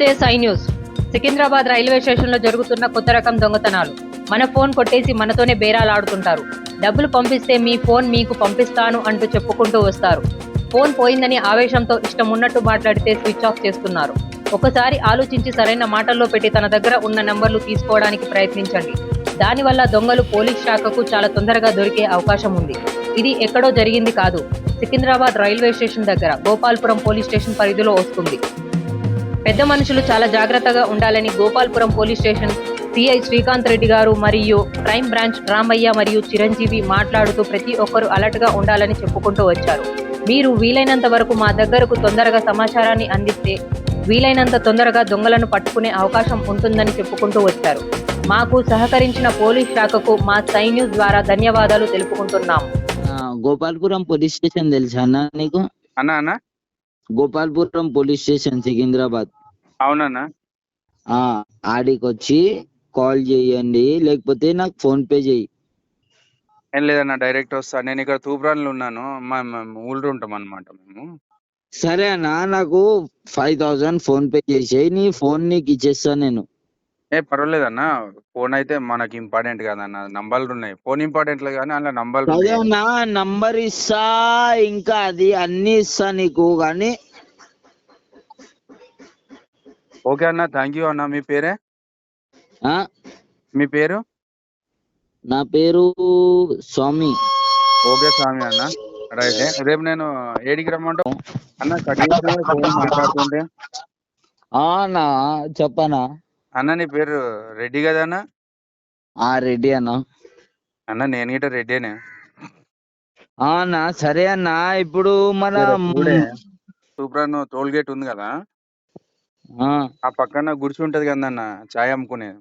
నమస్తే సై news. Secunderabad railway స్టేషన్లో జరుగుతున్న కొత్త రకం దొంగతనాలు. మన ఫోన్ కొట్టేసి మనతోనే బేరాలాడుతుంటారు. డబ్బులు పంపిస్తే మీ ఫోన్ మీకు పంపిస్తాను అంటూ చెప్పుకుంటూ వస్తారు. ఫోన్ పోయిందని ఆవేశంతో ఇష్టం ఉన్నట్టు మాట్లాడితే స్విచ్ ఆఫ్ చేస్తున్నారు. ఒకసారి ఆలోచించి సరైన మాటల్లో పెట్టి తన దగ్గర ఉన్న నంబర్లు తీసుకోవడానికి ప్రయత్నించండి. దానివల్ల దొంగలు పోలీస్ శాఖకు చాలా తొందరగా దొరికే అవకాశం ఉంది. ఇది ఎక్కడో జరిగింది కాదు. సికింద్రాబాద్ రైల్వే స్టేషన్ దగ్గర గోపాల్పురం పోలీస్ స్టేషన్ పరిధిలో వస్తుంది. పెద్ద మనుషులు చాలా జాగ్రత్తగా ఉండాలని Gopalpuram police station C I Srikanth Reddy గారు మరియు క్రైమ్ బ్రాంచ్ రామయ్య మరియు చిరంజీవి మాట్లాడుతూ ప్రతి ఒక్కరూ అలర్ట్గా ఉండాలని చెప్పుకుంటూ వచ్చారు. మీరు వీలైనంత వరకు మా దగ్గరకు తొందరగా సమాచారాన్ని అందిస్తే వీలైనంత తొందరగా దొంగలను పట్టుకునే అవకాశం ఉంటుందని చెప్పుకుంటూ వచ్చారు. మాకు సహకరించిన పోలీస్ శాఖకు మా సై న్యూస్ ద్వారా ధన్యవాదాలు తెలుపుకుంటున్నాము ఆ, గోపాల్పురం పోలీస్ స్టేషన్ తెలుసా అన్న నీకు? అన్నా అన్న. Gopalpuram police station Secunderabad. అవునన్నా? ఆ ఆడికి వచ్చి కాల్ చేయండి లేకపోతే నాకు ఫోన్ పే చేయి ఏం లేదన్నా డైరెక్ట్ వస్తా. నేను ఇక్కడ తూప్రాన్లో ఉన్నాను. ఊళ్ళో ఉంటాం అనమాట మేము. సరే అన్న నాకు ఫైవ్ థౌసండ్ ఫోన్ పే చేసేయి నీ ఫోన్ నీకు ఇచ్చేస్తా నేను. ఏ పర్వాలేదన్నా. ఫోన్ అయితే మనకి ఇంపార్టెంట్ కాదన్న. నంబర్లు ఉన్నాయి. ఫోన్ ఇంపార్టెంట్ కానీ అలా నంబర్లు అదే ఉన్నాయి. అన్న నంబర్ ఇస్తా ఇంకా అది అన్ని ఇస్తా నీకు. కానీ ఓకే అన్న థ్యాంక్ యూ అన్న. మీ పేరే? ఆ, మీ పేరు? నా పేరు స్వామి. ఓకే స్వామి అన్న. రైట్. రేపు నేను ఏడికి రమ్మంటావు అన్న ఫోన్ మాట్లాడుతుంటే. అన్న చెప్పనా? అన్న నీ పేరు రెడ్డి కదా అన్న? ఆ రెడీ అన్న. అన్న నేను గిట్ట రెడ్డేనే. అన్న సరే అన్న. ఇప్పుడు మన తూప్రాన్ టోల్ గేట్ ఉంది కదా? ఆ, ఆ పక్కన గుడిసి ఉంటది కదా అన్న చాయ్ అమ్ముకునేది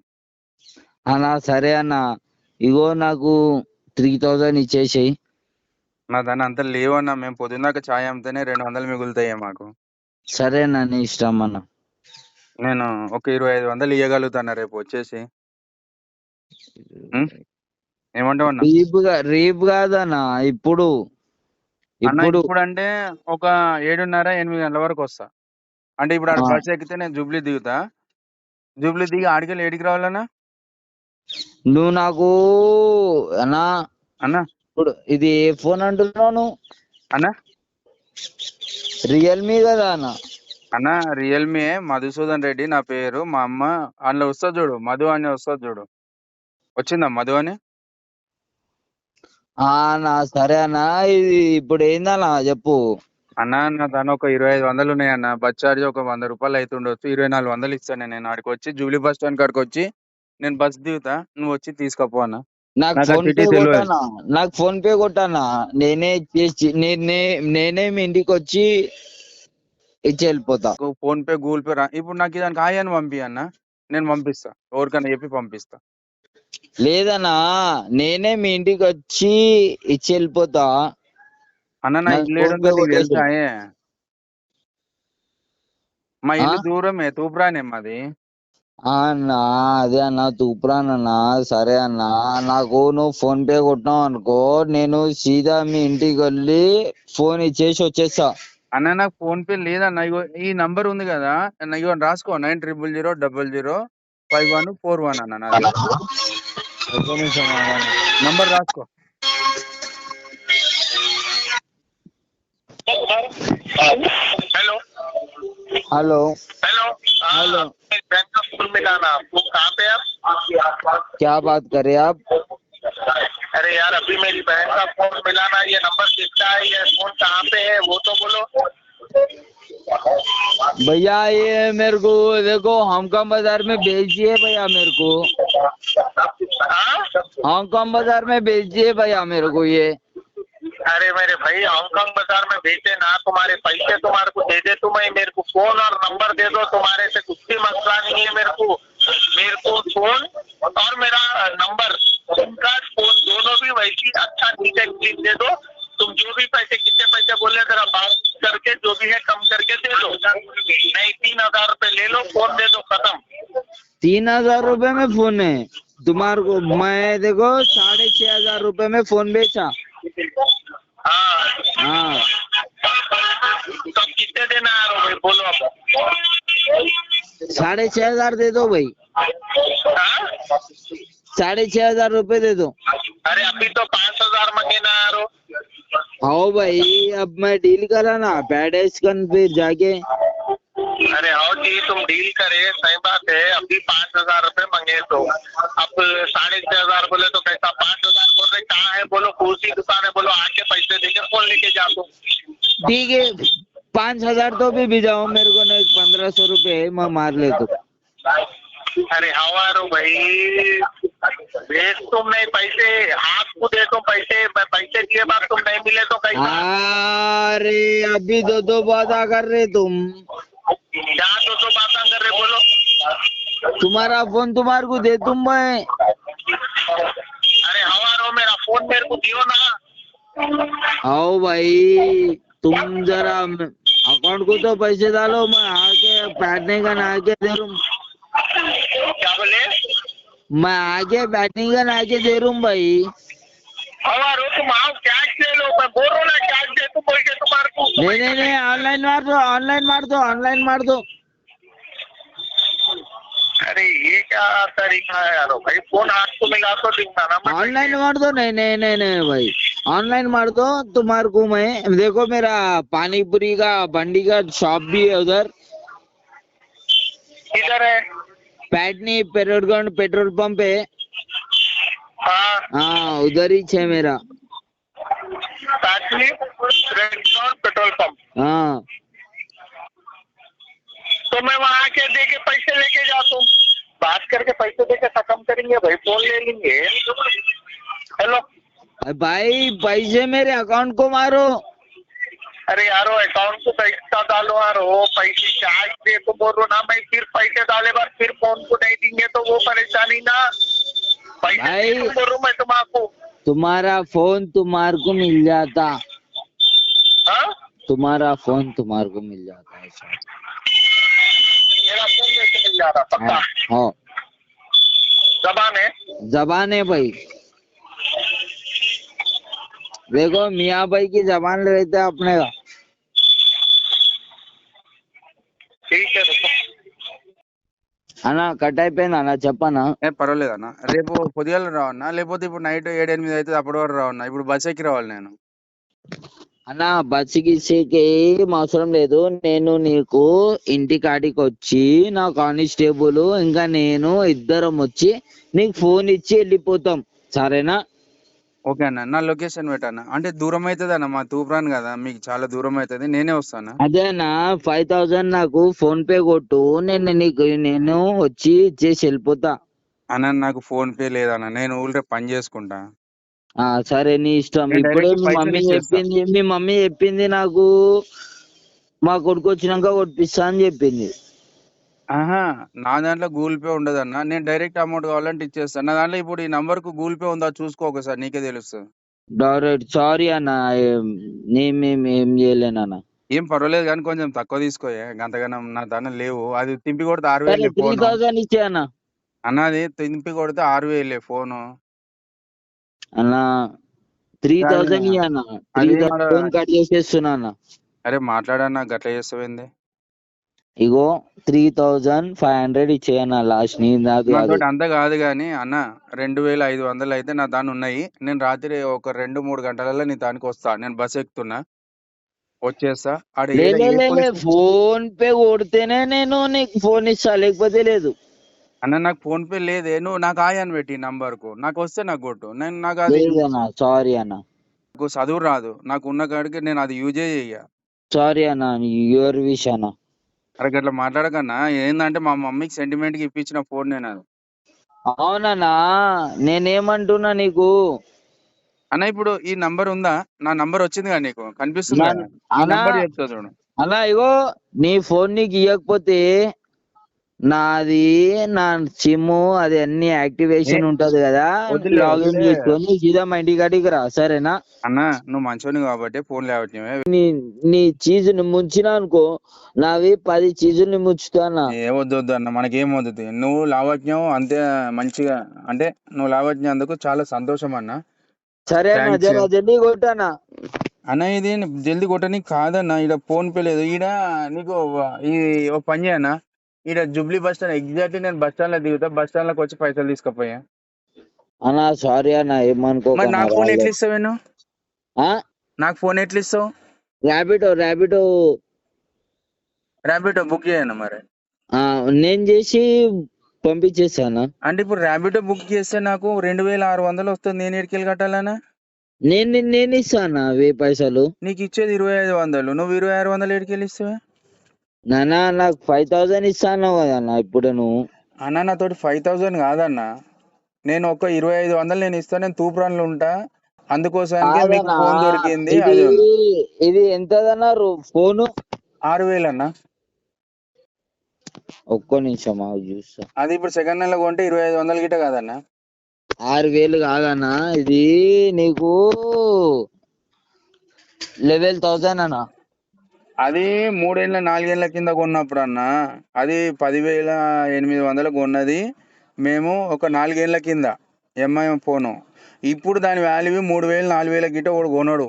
అన్న సరే అన్న. ఇగో నాకు త్రీ థౌజండ్ ఇచ్చేసేయి. నా దాని అంత లేవన్నా మేము పొద్దున్నాక చాయ్ అమ్మితేనే రెండు వందలు మిగులుతాయి మాకు. సరే అన్న నీ ఇష్టం అన్న. నేను ఒక ఇరవై ఐదు వందలు ఇవ్వగలుగుతాను రేపు వచ్చేసి? ఏమంటావు అన్న? రేపు రేపు కాదన్న ఇప్పుడు. అన్న ఇప్పుడు ఇప్పుడు అంటే ఒక ఏడున్నర ఎనిమిది గంటల వరకు వస్తా. అంటే ఇప్పుడు ఆడ ఆ. బస్ ఎక్కితే నేను జూబ్లీ దిగుతా? జూబ్లీ దిగి ఆడికెళ్ళి ఏడికి రావాలన్నా? నువ్వు నాకు అన్నా అన్న? ఇప్పుడు ఇది ఏ ఫోన్ అంటున్నావు నువ్వు? అన్న? రియల్మీ కదా అన్న. అన్న రియల్మీ మధుసూదన్ రెడ్డి నా పేరు మా అమ్మ. అందులో వస్తుంది చూడు మధు అని వస్తుంది చూడు. వచ్చిందా మధు అని? ఆ అన్న సరే అన్న ఇది ఇప్పుడు ఏందన్నా చెప్పు. అన్న నా దాని ఒక ఇరవై ఐదు వందలు ఉన్నాయన్న బస్ ఛార్జ్ ఒక వంద రూపాయలు అవుతుండొచ్చు ఇరవై నాలుగు వందలు ఇస్తాను నేను. ఆడికి వచ్చి జూబ్లీ బస్ స్టాండ్ కాడికి వచ్చి నేను బస్ దిగుతా. నువ్వు వచ్చి తీసుకోపో అన్న. నాకు నాకు ఆ ఫోన్ పే తెలియదు. కొట్టానా నాకు ఫోన్ పే కొట్టానా నేనే చేసి నేనే నేనే మీ ఇంటికి వచ్చి ఇచ్చి వెళ్ళిపోతా. నాకు ఫోన్ పే గూగుల్ పే రా. ఇప్పుడు నాకు దానికి హాయ్ అని పంపి అన్న. నేను పంపిస్తా. ఎవరికన్నా చెప్పి పంపిస్తా. లేదన్నా. నేనే మీ ఇంటికి వచ్చి ఇచ్చి వెళ్ళిపోతా. అన్న నా ఇల్లు ఏడుందో? మా ఇల్లు? దూరమే తూపురానే మాది అన్నా అదే అన్న తూపురానన్నా సరే అన్న నాకు నువ్వు ఫోన్ పే కొట్టినావు అనుకో నేను సీదా మీ ఇంటికి వెళ్ళి ఫోన్ ఇచ్చేసి వచ్చేస్తా అన్న నాకు ఫోన్ పే లేదన్న ఇగో ఈ నంబర్ ఉంది కదా ఇగో రాసుకో nine triple zero double zero five one four one అన్న నాది. నంబర్ రాసుకో hello. Hello. Bank of school में जाना आपको कहाँ पे आप? क्या बात करे आप? अरे यार अभी मेरी बहन का फ़ोन मिलाना ये नंबर किसका है ये फ़ोन कहाँ पे है वो तो बोलो। भैया ये मेरे को देखो हांगकांग बाज़ार में भेजिए भैया मेरे को। हाँ? हांगकांग बाज़ार में भेजिए भैया मेरे को ये। अरे मेरे भाई हांगकांग बाज़ार में भेजे ना तुम्हारे पैसे, तुम्हारे को दे दे तुम्हें, मेरे को फ़ोन और नंबर दे दो, तुम्हारे से कुछ भी मसला नहीं है मेरे को। मेरे को फ़ोन और मेरा नंबर सिम कार्ड फ़ोन दोनों भी वैसी अच्छा नीचे क्लीन दे दो। तुम जो भी पैसे, कितने पैसे बोले, जरा बात करके, जो भी है कम करके दे दो। नहीं, तीन हज़ार रूपए ले लो फ़ोन दे दो, खत्म। तीन हज़ार रूपए में फ़ोन है। तुम्हारे को, मैं देखो, साढ़े छह हज़ार रूपए में फ़ोन बेचा। हाँ। हाँ तो कितने देना आ रहा भाई? बोलो आप। साढ़े छह हज़ार दे दो भाई। हाँ? साढ़े छह हज़ार रुपए दे दो। अरे अभी तो पाँच हज़ार मंगे ना यारो आओ भाई अब मैं डील करा ना पैडेस पे जाके। अरे आओ जी तुम डील करे सही बात है अभी पाँच हज़ार रूपए मंगे तो। अब साढ़े छह हज़ार बोले तो कैसा पाँच हज़ार बोल रहे कहाँ है? बोलो कुर्सी दुकान है? बोलो आके पैसे देके फ़ोन लेके जा तुम ठीक है पाँच हज़ार तो भी भिजाओ मेरे को नहीं पंद्रह सौ रुपए है मैं मार ले तो अरे हवारो भाई? भेज तुम नहीं पैसे हाथ को दे तुम पैसे पैसे दिए बाद तुम नहीं मिले तो कैसा? अरे अभी दो दो वादा कर रहे तुम। क्या तो तो बातें कर रहे बोलो। तुम्हारा फ़ोन तुम्हारे को दे तुम मैं अरे हवारो मेरा फ़ोन मेरे को दियो ना। आओ भाई तुम जरा अकाउंट को तो पैसे डालो मैं आके बैठने का ना आके दे रूँ क्या बोले? मैं आगे बैठने का ना आके दे रूँ भाई? नहीं नहीं नहीं ऑनलाइन मार दो ऑनलाइन मार दो ऑनलाइन मार दो अरे ये क्या तरीका है यारो भाई फ़ोन हाथ को मिला तो दिखना ना ऑनलाइन मार दो नहीं नहीं नहीं नहीं भाई ऑनलाइन मार दो तुम्हारे को मैं देखो मेरा पानी पूरी का बंडी का शॉप भी है उधर किधर है पैटनी पेट्रोल पेट्रोल पंप है हाँ। हाँ उधर ही है मेरा। Petrol pump. हाँ। तो मैं वहाँ आके दे के पैसे लेके जा तुम बात करके पैसे दे के खत्म करेंगे भाई फ़ोन ले लेंगे। हेलो। भाई पैसे मेरे अकाउंट को मारो। अरे यारो अकाउंट को पैसा डालो यारो। पैसे चार्ज दे तो बोलो ना मैं फिर पैसे डाले बार फिर फ़ोन को नहीं देंगे तो वो परेशानी ना। भाई। तो मैं तुम्हारा तुम्हारा फ़ोन तुम्हारे को मिल जाता। हाँ? तुम्हारा फ़ोन तुम्हारे को मिल जाता है सर। मेरा फ़ोन मिल जा रहा पक्का? हाँ हाँ। जबान है? जबान है भाई। देखो मियाँ भाई की जबान रहते अपने का। ठीक है रुको అన్న కట్ అయిపోయింది అన్న చెప్పనా ఏ పర్వాలేదు అన్న. రేపు పొద్దుగాల రావన్నా లేకపోతే ఇప్పుడు నైట్ ఏడు ఎనిమిది అవుతుంది అప్పటి వరకు రావన్నా. ఇప్పుడు బస్ ఎక్కి రావాలి నేను. అన్న బస్సుకి ఇచ్చేకి ఏం అవసరం లేదు. నేను నీకు ఇంటి కాడికి వచ్చి నా కానిస్టేబుల్ ఇంకా నేను ఇద్దరం వచ్చి నీకు ఫోన్ ఇచ్చి వెళ్ళిపోతాం. సరేనా? ఓకే అన్న. నా లొకేషన్ పెట్టన్న. అంటే దూరం అవుతుంది అన్న మా తూప్రాన్ కదా మీకు చాలా దూరం అవుతుంది నేనే వస్తాను? అదేనా ఫైవ్ థౌజండ్ నాకు ఫోన్ పే కొట్టు. నేను నీకు నేను వచ్చి ఇచ్చేసి వెళ్ళిపోతా. అన్న నాకు ఫోన్ పే లేదన్న. నేను ఊళ్ళో పని చేసుకుంటా. ఆ సరే నీ ఇష్టం. నేను ఇప్పుడే direct మీ పైసలు మమ్మీ ఇచ్చేస్తా. చెప్పింది మీ మమ్మీ చెప్పింది నాకు మా కొడుకు వచ్చినాక కొట్టిస్తా అని చెప్పింది. ఆహా నా దాంట్లో గూగుల్ పే ఉండదు అన్న నేను డైరెక్ట్ అమౌంట్ కావాలంటే ఇచ్చేస్తాను నా దాంట్లో ఇప్పుడు ఈ నంబర్కు గూగుల్ పే ఉందా? చూసుకో ఒకసారి నీకే తెలుస్తుంది. డైరెక్ట్ సారీ అన్న ఏం- నేను మేము ఏం చేయలేనన్న ఏం పర్వాలేదు కానీ కొంచెం తక్కువ తీసుకోయే గంతగానం నా దాంట్లో లేవు. అది తింపి కొడితే ఆరు సరే వేలు త్రీ ఫోన్ ఇచ్చే అన్న. అన్న అది తింపి కొడితే ఆరు వేలే ఫోను. అన్న త్రీ అన్న. అన్న త్రీ అది మన- థౌజండ్ కట్ చేసేస్తున్నా అన్న. అరే మాట్లాడన్నా గట్ల చేస్తావేంది? ఇగో త్రీ థౌజండ్ ఫైవ్ హండ్రెడ్ ఇచ్చేయన్న లాస్ట్ నీ నాకు అంత కాదు కానీ అన్న రెండు వేల ఐదు వందలు అయితే నా దాని ఉన్నాయి. నేను రాత్రి ఒక రెండు మూడు గంటలలో నీ దానికి వస్తా. నేను బస్ ఎక్కుతున్నా. వచ్చేస్తా. ఫోన్ పే కొడితేనే నేను నీకు ఫోన్ ఇస్తా లేకపోతే లేదు. అన్న నాకు ఫోన్ పే లేదే. నువ్వు నాకు ఆయ అని పెట్టి నంబర్కు నాకు వస్తే నాకు కొట్టు. నేను నాకు అది సారీ అన్న. నాకు చదువు రాదు. నాకు ఉన్న కాడికి నేను అది యూజే చెయ్య. సారీ అన్న యువర్ విష్ అన్న. అరే గట్లా మాట్లాడకన్నా. ఏందంటే మా మమ్మీకి సెంటిమెంట్కి ఇప్పించిన ఫోన్ నేను అది. అవునన్నా నేనేమంటున్నా నీకు? అన్న ఇప్పుడు ఈ నంబర్ ఉందా? నా నంబర్ వచ్చింది కదా నీకు? కనిపిస్తుంది? చెప్తా చూడు. అన్నా ఇగో నీ ఫోన్ నీకు ఇవ్వకపోతే నాది నా సిమ్ అది అన్ని యాక్టివేషన్ ఉంటది కదా. లాగిన్. చేసుకొని సీదా మా ఇంటి కాడికి రా సరేనా? అన్న నువ్వు మంచోని కాబట్టి ఫోన్ లేవట్లేవే నీ నీ చీజుని ముంచినా అనుకో నావి పది చీజుల్ని ముంచుతానా ఏ వద్దు వద్దు అన్న మనకేం వద్దు నువ్వు లావజ్ఞం అంతే మంచిగా అంటే నువ్వు లావజ్ఞం అందుకు చాలా సంతోషం అన్న. సరే అన్న. జర జల్దీ కొట్టానా? అన్న ఇది జల్దీ కొట్టడానికి కాదన్న ఈడ ఫోన్ పే లేదు. ఈడ నీకు ఈ ఒక పని చేయన్న ఈడ జూబ్లీ బస్ స్టాండ్ ఎగ్జాక్ట్లీ నేను బస్ స్టాండ్లో దిగుతా బస్ స్టాండ్లోకి వచ్చి పైసలు తీసుకుపోయా. అన్నా సారీ అన్న మరి ఏమనుకోకన్నా నాకు ఫోన్ ఎట్లా ఇస్తావు ఆ? నాకు ఫోన్ ఎట్లా ఇస్తావు ర్యాపిడో ర్యాపిడో ర్యాపిడో బుక్ చేయను మరి? ఆ, నేను చేసి పంపించేసానా అంటే ఇప్పుడు ర్యాపిడో బుక్ చేస్తే నాకు రెండు వేల ఆరు వందలు వస్తుంది నేను ఎడికెళ్ళి కట్టాలనా నేను నేను ఇస్తానా వెయ్యి పైసలు. నీకు ఇచ్చేది ఇరవై ఐదు వందలు నువ్వు ఇరవై ఆరు వందలు ఎడికెళ్ళి ఇస్తావా? నానా నాకు ఫైవ్ థౌసండ్ ఇస్తాను కదన్నా ఇప్పుడు నువ్వు. అన్న నాతోటి ఫైవ్ థౌజండ్ కాదన్న. నేను ఒక ఇరవై ఐదు వందలు నేను ఇస్తాను నేను తూప్రాన్లో ఉంటా. అందుకోసానికి మీకు ఫోన్ దొరికింది ఇది అది ఇది ఎంతదన్నారు ఫోను? ఆరు వేలు అన్న. ఒక్క నిమిషం ఆగు చూస్తా. అది ఇప్పుడు సెకండ్ హ్యాండ్లో కొంటే ఇరవై ఐదు వందలు గిట్ట కాదన్న. ఆరు వేలు కాదన్నా ఇది నీకు లెవెల్ థౌసండ్ అన్న. అది మూడేళ్ళ నాలుగేళ్ళ కింద కొన్నప్పుడు అన్న అది పదివేల ఎనిమిది వందలు కొన్నది. మేము ఒక నాలుగేళ్ళ కింద ఎంఐ ఫోను. ఇప్పుడు దాని వాల్యూ మూడు వేలు నాలుగు వేల గిట్ట ఒకడు కొనడు.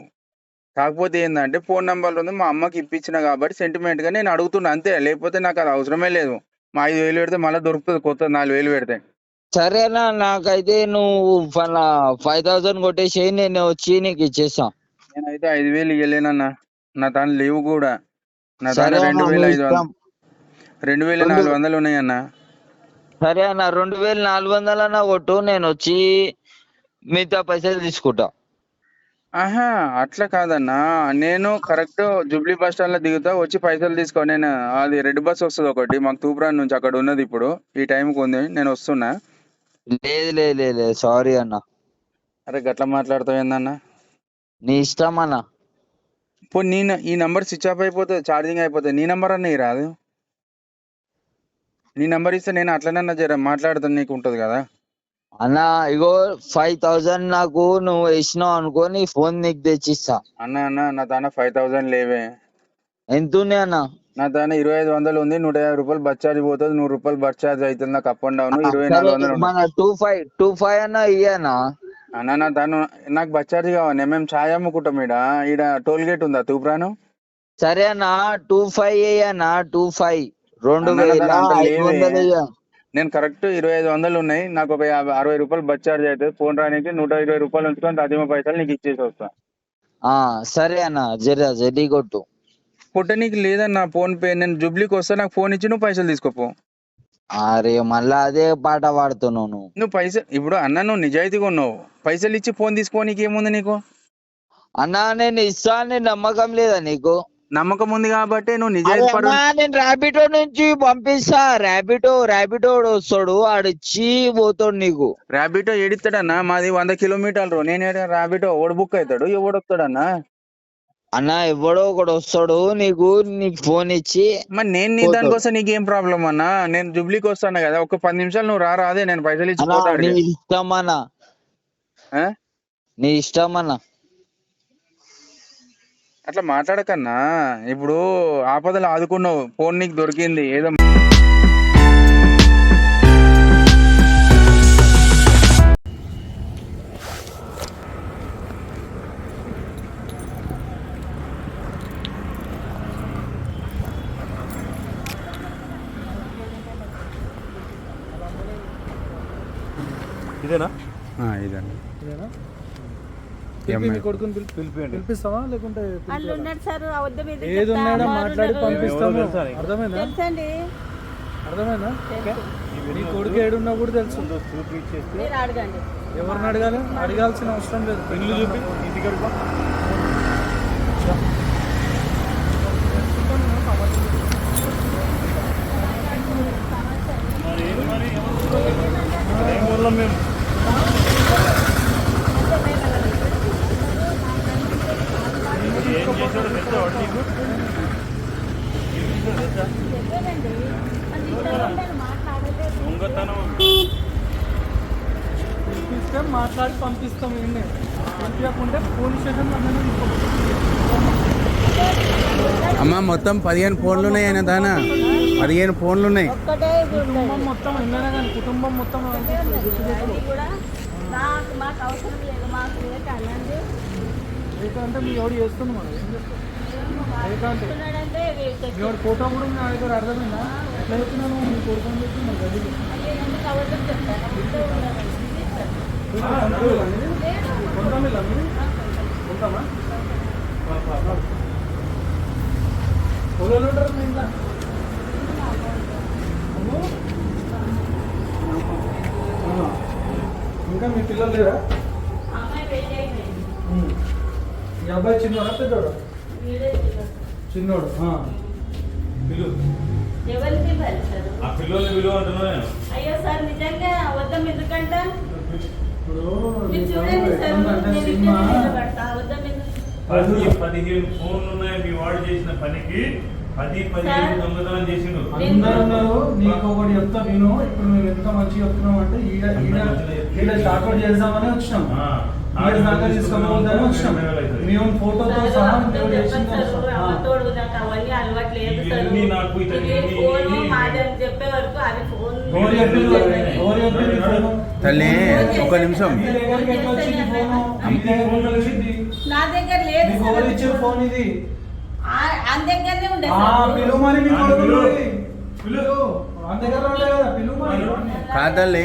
కాకపోతే ఏంటంటే ఫోన్ నెంబర్ ఉంది మా అమ్మకి ఇప్పించిన కాబట్టి సెంటిమెంట్గా నేను అడుగుతున్నా అంతే. లేకపోతే నాకు అది అవసరమే లేదు. మా ఐదు వేలు పెడితే మళ్ళీ దొరుకుతుంది కొత్త నాలుగు వేలు పెడితే. సరేనా నాకైతే నువ్వు ఫైవ్ థౌసండ్ కొట్టేసేయి నేను వచ్చి నీకు ఇచ్చేస్తా. నేనైతే ఐదు వేలు ఇవ్వలేనన్నా నా దాని లేవు కూడా. నా దాని అన్న, రెండు వేల ఐదు. వందలు. రెండు వేల నాలుగు వందలు ఉన్నాయన్న. సరే అన్న రెండు వేలు నాలుగు వందలన్నా కొట్టు నేను వచ్చి మిగతా పైసలు తీసుకుంటా. ఆహా అట్లా కాదన్నా. నేను కరెక్ట్ జూబ్లీ బస్ స్టాండ్లో దిగుతా వచ్చి పైసలు తీసుకో. నేను అది రెడ్ బస్ వస్తుంది ఒకటి మాకు తూప్రాన్ నుంచి అక్కడ ఉన్నది ఇప్పుడు. ఈ టైంకి ఉంది నేను వస్తున్నా. లేదు లేదు లేదు లేదు సారీ అన్న. అరే గట్లా మాట్లాడుతావు ఏందన్నా నీ ఇష్టం అన్న. పో నీ ఈ నంబర్ స్విచ్ ఆఫ్ అయిపోతుంది ఛార్జింగ్ అయిపోతుంది నీ నంబర్ అన్న రాదు నీ నంబర్ ఇస్తే నేను అట్లనన్నా జర మాట్లాడుతాను నీకు ఉంటుంది కదా? అన్న ఇగో ఫైవ్ థౌసండ్ నాకు నువ్వు వేసినావు అనుకో నీ ఫోన్ నీకు తెచ్చిస్తా. అన్న అన్న నా దాన ఫైవ్ థౌసండ్ లేవే. ఎంత ఉన్నాయి అన్న? నా దాని ఇరవై ఐదు వందలు ఉంది నూట యాభై రూపాయలు బస్ ఛార్జ్ పోతుంది నూరు రూపాయలు బస్ ఛార్జ్ అవుతుంది నాకు అప్ అండ్ డౌన్ ఇరవై నాలుగు వందలు. మన టూ ఫైవ్ టూ ఫైవ్ అన్న ఇయ్యనా? అన్న నా దాని నాకు బస్ ఛార్జ్ కావాలి. మేము ఛాయ్ అమ్ముకుంటాం ఈడ. ఈడ టోల్ గేట్ ఉందా తూప్రాను? సరే అన్న టూ ఫైవ్ అన్న టూ ఫైవ్. రెండు వేల? ఐదు. వందలు. నేను కరెక్ట్ ఇరవై ఐదు వందలు ఉన్నాయి. నాకు ఒక యాభై అరవై రూపాయలు బస్ ఛార్జ్ అవుతుంది. ఫోన్ రానికి నూట ఇరవై రూపాయలు ఉంచుకొని అదిమ పైసలు నీకు ఇచ్చేసి వస్తా. ఆ సరే అన్న జర జల్దీ కొట్టు. పుట్టనీకి లేదన్న ఫోన్ పే. నేను జుబ్లీకి వస్తా. నాకు ఫోన్ ఇచ్చి నువ్వు పైసలు తీసుకోపో. అరే మళ్ళా అదే పాట పాడుతున్నావు నువ్వు. నువ్వు పైసలు ఇప్పుడు అన్న నువ్వు నిజాయితీగా ఉన్నావు. పైసలు ఇచ్చి ఫోన్ తీసుకోనికి ఏముంది నీకు? అన్నా నేను ఇస్తా అని నమ్మకం లేదా నీకు? నమ్మకం ఉంది కాబట్టి నువ్వు నిజాయితీ పడు అన్నా, నేను ర్యాపిడో నుంచి పంపిస్తా. ర్యాపిడో ర్యాపిడో వస్తాడు. ఆడిచ్చి పోతాడు నీకు. ర్యాబిటో ఏడిస్తాడన్నా మాది వంద కిలోమీటర్లు. నేను ర్యాబిటో ఓడి బుక్ అవుతాడు. ఎవడు వస్తాడన్నా అన్న ఎవడో ఒకడు వస్తాడు నీకు నీకు ఫోన్ ఇచ్చి మరి నేను నీ. దానికోసం నీకేం ప్రాబ్లం అన్నా? నేను జుబ్లీకి వస్తాను కదా ఒక పది నిమిషాలు నువ్వు రారా అదే నేను పైసలు ఇచ్చి ఇష్టం అన్న? నీ ఇష్టం అన్న. అట్లా మాట్లాడకన్నా. ఇప్పుడు ఆపదలు ఆదుకున్నావు ఫోన్ నీకు దొరికింది ఏదో కొడుకుని పిలిపియండి. పిలిపిస్తావా? లేకుంటే వాళ్ళు ఉన్నాడు సార్ వద్ద మీద ఏది ఉన్నాడో మాట్లాడి పంపిస్తాము. తెలుసా అర్థమైందా? తెలుసండి. అర్థమైందా? నీ కొడుకు ఏడున్నా కూడా తెలుసు. మీరు అడగండి. ఎవరిని అడగాలి? అడగాల్సిన అవసరం లేదు. పెళ్ళి చూపి ఇంటికి మేము? మాట్లాడి పంపిస్తాం ఏంటి పంపించకుంటే పోలీస్ స్టేషన్. అమ్మ మొత్తం పదిహేను ఫోన్లు ఉన్నాయి ఆయన దానా. పదిహేను ఫోన్లు ఉన్నాయి. కుటుంబం మొత్తం ఎన్నైనా కానీ కుటుంబం మొత్తం అది కూడా నాకు మాకు అవసరం లేదు. మాకు లేదు అనండి ఏకంటే మీ ఎవడు చేస్తుంది మనం ఏం చేస్తాం ఏకంటే ఉన్నాడంటే ఎవరి ఫోటో కూడా నా దగ్గర అర్థమైందా? ఎట్లా చెప్తున్నాను నీ కొడుకు అని చెప్పి ఇంకా మీ పిల్లలు లేరా. ఈ అబ్బాయి చిన్నోడా పెద్దోడా చిన్నోడు. పిలువు ఎవరికి నేను అయ్యో సార్ నిజంగా అబద్ధం ఎందుకంట పది పదిహేను ఫోన్లు ఉన్నాయి మీ వాడు చేసిన పనికి పది పదిహేను. దొంగతనం చేసిండు అందరూ ఉన్నారు నీకు ఒకటి చెప్తా విను ఇప్పుడు మేము ఎంత మంచిగా చెప్తున్నాం అంటే ఈడ ఈడ స్టార్ట్అవుట్ చేద్దామని వచ్చినాం ఆ. ఈడ దాకా తీసుకోబోద్దని వచ్చినాం మీ ఓన్ ఫోటోతో సహా మేము. అమ్మతోడు నాకు చెప్పే వరకు అది తల్లి ఒక్క నిమిషం. నా దగ్గర లేదు ఫోన్ ఇది? ఆ- ఆయన దగ్గరనే ఉండే ఆ సార్. పిలువు మరి మీ ఆ, కొడుకు పిలువు. మరి. పిలువు మన దగ్గర ఉండే కదా పిలువు మరి. కాదు తల్లి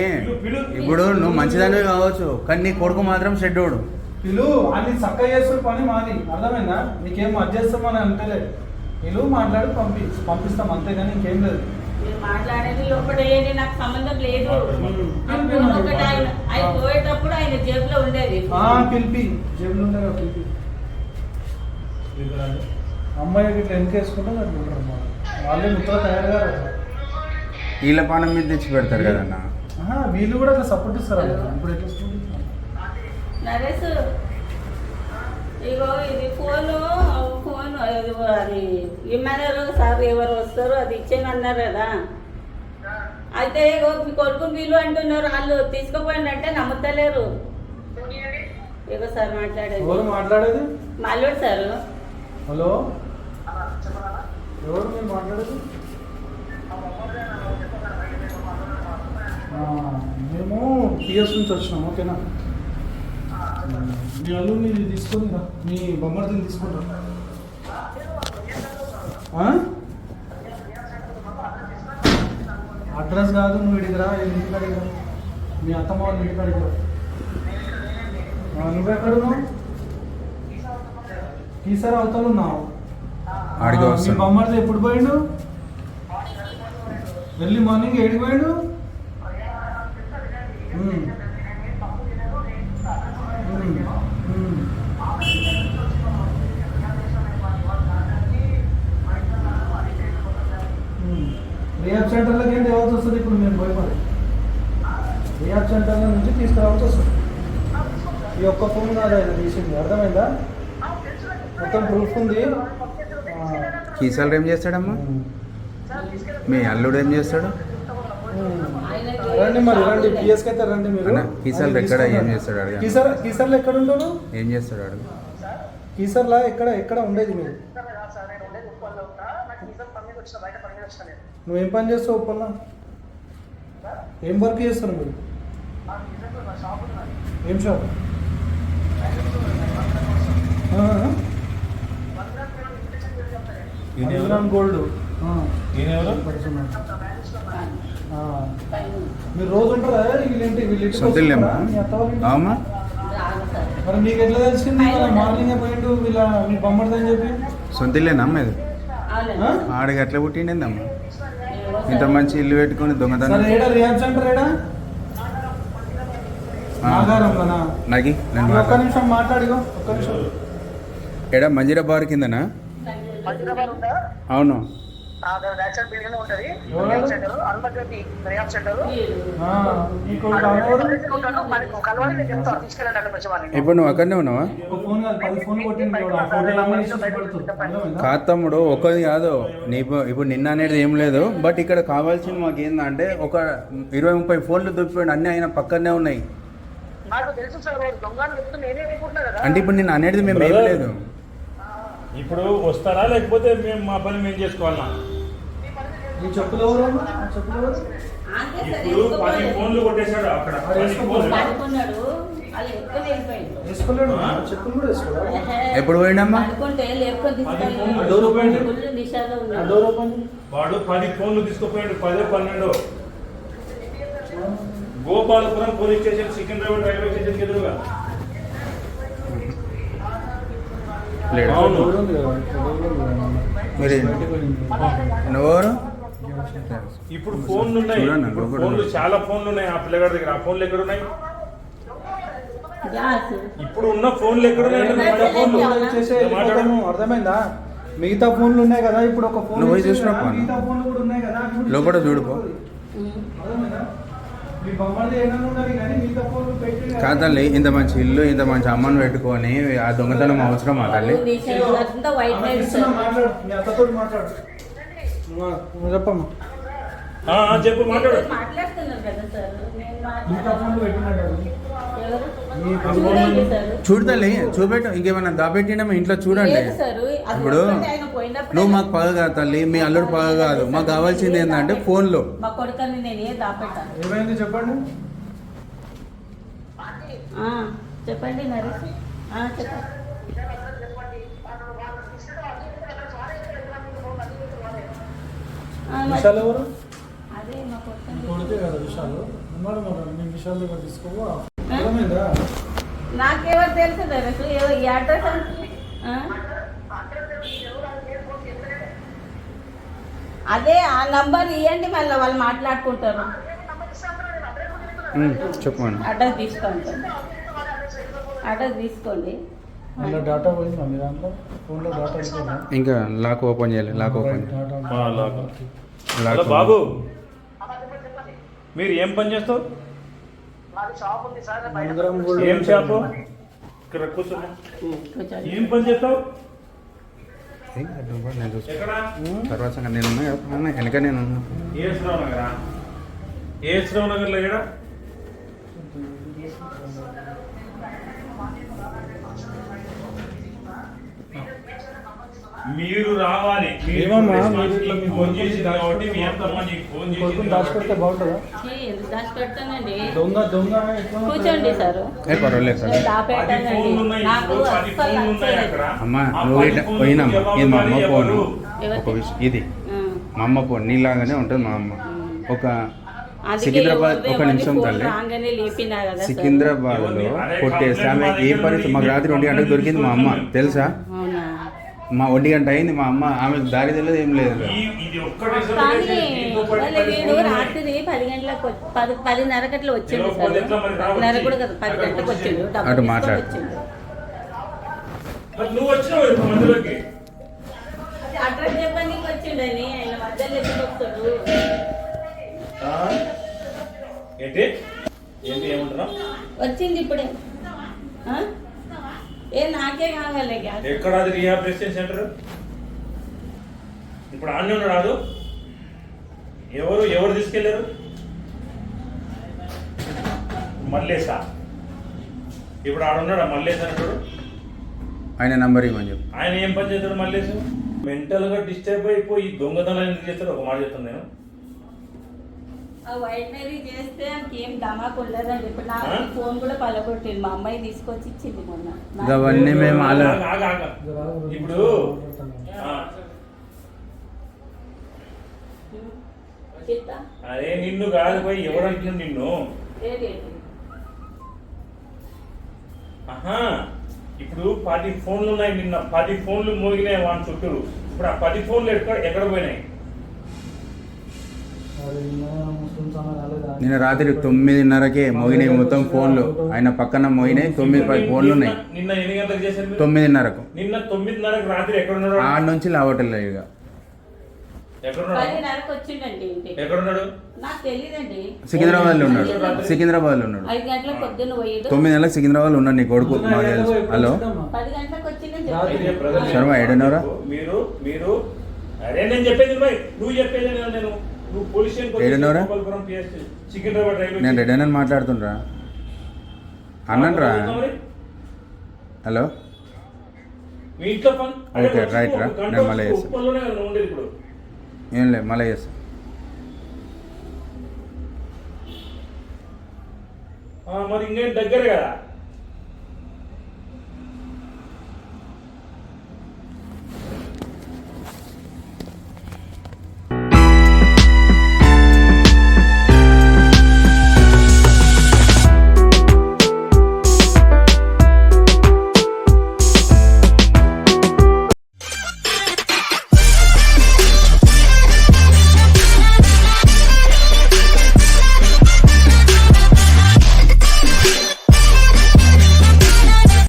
ఇప్పుడు నువ్వు మంచిదానివి కావచ్చు కానీ నీ కొడుకు మాత్రం షెడ్యూడు పిలువు అన్ని చక్క చేస్తున్న పని మాది. అర్థమైందా? నీకేం అడ్జేస్తామని అంటలే పిలువు మాట్లాడి పంపి పంపిస్తాం అంతేగాని ఇంకేం లేదు. మీరు మాట్లాడేది ఏంటి నాకు సంబంధం లేదు. ఒకటి ఆయన ఆయన పోయేటప్పుడు ఆయన జేబులో ఉండేది. ఆ, పిలిపి. జేబులో ఉండే కదా పిలిపి అమ్మాయి ఇట్లా వెనక వేసుకుంటే నాకు ఉంటారు అన్నమాట. వాళ్ళే. ముత్తగా తయారుగా వీళ్ళ పానం మీద తెచ్చి పెడతారు కదన్న? వీళ్ళు కూడా సపోర్ట్ ఇస్తారు. ఇప్పుడు ఎట్లా? నరేష్ ఇగో ఇది ఫోను ఫోన్ అది ఇమ్మన్నారు సార్ ఎవరు వస్తారు అది ఇచ్చాను అన్నారు కదా. అయితే ఇగో మీ కొడుకు వీళ్ళు అంటున్నారు వాళ్ళు తీసుకుపోయింది అంటే నమ్ముతలేరు. ఇగో సార్ మాట్లాడేది. మాట్లాడేది? మల్లుడు సార్. హలో? ఎవరు మీరు మాట్లాడేది? మేము టీఎస్ నుంచి వచ్చినాం ఓకేనా? మీ అల్లుని తీసుకొని రా. మీ బొమ్మర్దిని తీసుకొని రా. ఆ? అడ్రస్ కాదు నువ్వు ఇడికి రా ఇంటికి అడిగి రా. మీ అత్తమ్మ వాళ్ళ ఇంటికి అడిగి రా. ఆ, నువ్వెక్కడున్నావు? ఈసారి అవతల ఉన్నావు. మీ. బొమ్మర్ది ఎప్పుడు పోయిండు? ఎర్లీ మార్నింగ్ ఏడికి పోయిండు ఉమ్. ఉమ్. ఉమ్. ఉమ్. రియాబ్ సెంటర్లోకి ఏంటి ఎవరికి వస్తుంది ఇప్పుడు మేము పోయి మరి రియాబ్ సెంటర్ల నుంచి తీసుకురావాల్సి వస్తుంది ఈ ఒక్క ఫోన్ కాదు ఆయన తీసింది అర్థమైందా? మొత్తం ప్రూఫ్ ఉంది. కీసాలు ఏం చేస్తాడమ్మా? మీ అల్లుడు ఏం చేస్తాడు? రండి మరి రండి. పిఎస్కి అయితే రండి మీరు. కీసర్లు ఎక్కడ ఏం చేస్తాడు అడగండి. కీసర్ కీసర్లు ఎక్కడ ఉంటారు ఏం చేస్తాడు అడుగు. కీసర్లా ఎక్కడ ఎక్కడ ఉండేది మీరు? నువ్వేం పని చేస్తావు ఉప్పల్లా? ఏం వర్క్ చేస్తారు మీరు? ఏం షాప్? గోల్డ్? మీరు రోజు ఉంటారా? వీళ్ళేంటి? వీళ్ళింటికి సొంతిల్లేమ్మా వస్తున్నారా? మీ అత్త వాళ్ళ ఇంటికి? అవుమా రాదు సార్ మరి మీకు ఎట్లా తెలిసింది? మార్నింగ్ పోయిండు? వీళ్ళ మీ బొమ్మడిదని చెప్పి? అమ్మ ఇది? ఆడికి ఎట్లా పుట్టిండేందమ్మా? ఇంత మంచి ఇల్లు పెట్టుకొని దొంగతనం నేను ఒక్క మాట్లాడు. నిమిషం మాట్లాడిగో ఒక్క నిమిషం. ఎడా మంజీరా బార్ కిందనా? అవును. ఇప్పుడు నువ్వు అక్కడనే ఉన్నావా? ఒక ఫోన్ కాదు పది ఫోన్లు కొట్టిండు చూడు, ఆ ఫోటోలు అన్నీ తీసి పెడుతుంది. అర్థమైందా? కాదు తమ్ముడు ఒకది కాదు. నీ ఇప్పుడు నిన్న అనేది ఏం లేదు. బట్ ఇక్కడ కావాల్సింది మాకు ఏంటంటే ఒక ఇరవై ముప్పై ఫోన్లు దొరికిపోయాడు అన్నీ ఆయన పక్కనే ఉన్నాయి. అంటే ఇప్పుడు నిన్న అనేది మేము ఏం లేదు ఇప్పుడు వస్తారా లేకపోతే మేము మా పని మేము చేసుకోవాలా? ఈ చెప్పులు ఎవరు? ఆ చెప్పులు ఎవరు? అంతే సార్ ఇప్పుడు పది వేసుకోలేదు. ఫోన్లు కొట్టేశాడు అక్కడ. వేసుకోలేడు చెప్పులు కూడా వేసుకోలేడు ఎప్పుడు పోయిండమ్మా? వాడు పది ఫోన్లు తీసుకుపోయాడు పదో పన్నెండు. Gopalapuram police station Secunderabad railway station ఎదురుగా. ఇప్పుడు ఫోన్లు ఉన్నాయి. ఫోన్లు. చాలా ఫోన్లు ఉన్నాయి. ఆ పిల్లగాడి దగ్గర. ఆ ఫోన్లు ఎక్కడ ఉన్నాయి ఇప్పుడు ఉన్న ఫోన్లు ఎక్కడ ఫోన్లు అర్థమైందా? మిగతా ఫోన్లు ఉన్నాయి కదా ఇప్పుడు ఒక ఫోన్. మిగతా ఫోన్లు కూడా ఉన్నాయి కదా లోపల ఇచ్చేసి చూడు పో. ఉమ్. అర్థమైందా? మీ బొమ్మలు ఏమైనా ఉండాలి కానీ మిగతా ఫోన్లు పెట్టి కాదు. తల్లి ఇంత మంచి ఇల్లు ఇంత మంచి అమ్మను పెట్టుకొని ఆ దొంగతనం మాట్లాడు మీ చెప్పమ్మా. చెప్పు మాట్లాడు. మీ చూడు తల్లి చూపెట్టు. ఇంకేమైనా దాపెట్టినా ఇంట్లో చూడండి. ఇప్పుడు ఒక్కటే ఆయన పోయినప్పుడు నువ్వు మాకు పగ కాదు తల్లి మీ అల్లుడు పగ కాదు. మాకు కావాల్సింది ఏంటంటే ఫోన్లు. మా కొడుకని నేను ఏ దాపెట్టాను. ఏమైంది చెప్పండి? ఆ, చెప్పండి నరేష్. ఆ, చెప్పండి. విశాల్ ఎవరు? మా కొడితే కదా విశాల్ ఉన్నాడు మరి మీ విశాల్ దగ్గర తీసుకోవా అర్థమైందా? నాకెవరు తెలుసు ఈ అడ్రస్? అదే ఆ నంబర్ ఇవ్వండి మళ్ళీ వాళ్ళు మాట్లాడుకుంటారు. చెప్పండి అడ్రస్ తీసుకోండి. అడ్రస్ తీసుకోండి. అందులో డాటా పోయిందా మీ దాంట్లో? ఫోన్లో డాటా అయిపోయిందా ఇంకా లాక్ ఓపెన్ చేయాలి లాక్ ఓపెన్. లాక్. బాబు. మీరు ఏం పని చేస్తావు ఏం షాపు ఇక్కడ. కూర్చోండి ఏం పని చేస్తావు తర్వాత నేను వెనక నేను ఉన్నా. ఏ శ్రావ్ నగరా ఏ శ్రావ్ నగర్లో మీరు రావాలి. ఏమమ్మా, మీరు ఇట్లా మీ ఫోన్ చేసింది కాబట్టి మీ దాచిపెడతారు. అత్తమ్మ నీకు ఫోన్ చేసింది దాచిపెడితే. బాగుంటుందా? ఛీ, ఎందుకు దాచి పెడతానండి దొంగ దొంగ? కూర్చోండి సార్. ఏ పర్వాలేదు సార్. నాకు అమ్మ నువ్వు ఇట్లా పోయినమ్మా. ఇది మా అమ్మ ఫోను? ఒక విషయం ఇది. మా అమ్మ ఫోన్ నీలాగానే ఉంటుంది మా అమ్మ. ఒక సికింద్రాబాద్ ఒక నిమిషం తల్లి. రాగానే లేపినా కదా సార్. సికింద్రాబాద్లో కొట్టేస్తే ఆమె ఏ పరిస్థితి? మాకు రాత్రి ఒంటి గంటకు దొరికింది మా అమ్మ. తెలుసా? మా ఒంటి గంట అయింది మా అమ్మ ఆమెకు దారి తెలియదు ఏం లేదు. కానీ వాళ్ళ వీడు. రాత్రి పది గంటలకు పది పదిన్నరకు అట్లా వచ్చిండు సార్. కూడా కదా పది గంటలకు వచ్చి- వచ్చిండు. అటు మాట్లాడు. అడ్రస్ వచ్చిండని ఆయన మధ్యలో? ఏంటి? ఏంటి ఏమంటున్నావు? వచ్చింది ఇప్పుడే. ఆ? ఏ నాకే కావాలి గ్యాస్. ఎక్కడ అది రీహాబిలిటేషన్ సెంటర్? ఇప్పుడు ఆన్నే రాదు ఎవరు ఎవరు తీసుకెళ్ళారు మల్లేసా ఇప్పుడు ఆడున్నాడా మల్లేస్ అంటాడు ఆయన నంబర్ ఇవ్వమని చెప్పు. ఆయన ఏం పని చేస్తాడు మల్లేసు మెంటల్గా డిస్టర్బ్ అయిపోయి దొంగతనం ఎందుకు చేస్తాడు? ఒక మాట చెప్తాను నేను. ఆ వైట్ మేరీ చేస్తే ఏం ధమాకు ఉండదండి ఇప్పుడు నా? ఫోన్ కూడా పలగొట్టింది మా అమ్మాయి తీసుకొచ్చి ఇచ్చింది మొన్న అవన్నీ మేము. ఇప్పుడు? అరే నిన్ను కాదు పోయి ఎవడంటున్నాడు నిన్ను? ఆహా ఇప్పుడు పది ఫోన్లు ఉన్నాయి నిన్న పది ఫోన్లు మోగినాయి వాని చుట్టూ ఇప్పుడు ఆ పది ఫోన్లు ఎక్కడ ఎక్కడ పోయినాయి నిన్న రాత్రి తొమ్మిదిన్నరకే మోగినాయి మొత్తం ఫోన్లు. ఆయన పక్కన మోగినాయి తొమ్మిది పది ఫోన్లు ఉన్నాయి నిన్న- నిన్న ఎన్ని గంటలకు చేశారు మీరు? తొమ్మిదిన్నరకు. నిన్న తొమ్మిదిన్నరకు రాత్రి ఎక్కడ ఉన్నాడు ఆడ నుంచి లావట్లేదు ఇక ఎక్కడ ఉన్నాడు పదిన్నరకు వచ్చిండండి ఇంటికి. ఎక్కడ ఉన్నాడు నాకు తెలియదండి సికింద్రాబాద్లో ఉన్నాడు. సికింద్రాబాద్లో ఉన్నాడు. ఐదు గంటల పొద్దున్న పోయేడు. తొమ్మిది నెలలకు సికింద్రాబాద్లో ఉన్నాడు నీ కొడుకు మాకు తెలుసు. హలో? పది గంటలకు వచ్చిందని రాత్రి అయితే చెప్పాడు. ప్రజలు శర్మ, ఏడున్నర? మీరు మీరు అరే నేను చెప్పేది భయ్ నువ్వు చెప్పేది నేను నేను. రైల్వే నేను రెడీ అని మాట్లాడుతుండ్రా. అన్నాన్రా మరి? హలో? ఓకే, రైట్ రా. నేను మళ్ళీ వచ్చి చేస్తా. ఉప్పల్లోనే కదా నువ్వు ఉండేది ఇప్పుడు. ఏం లేదు మళ్ళీ చేస్తా. ఆ, మరి ఇంకేం దగ్గర కదా?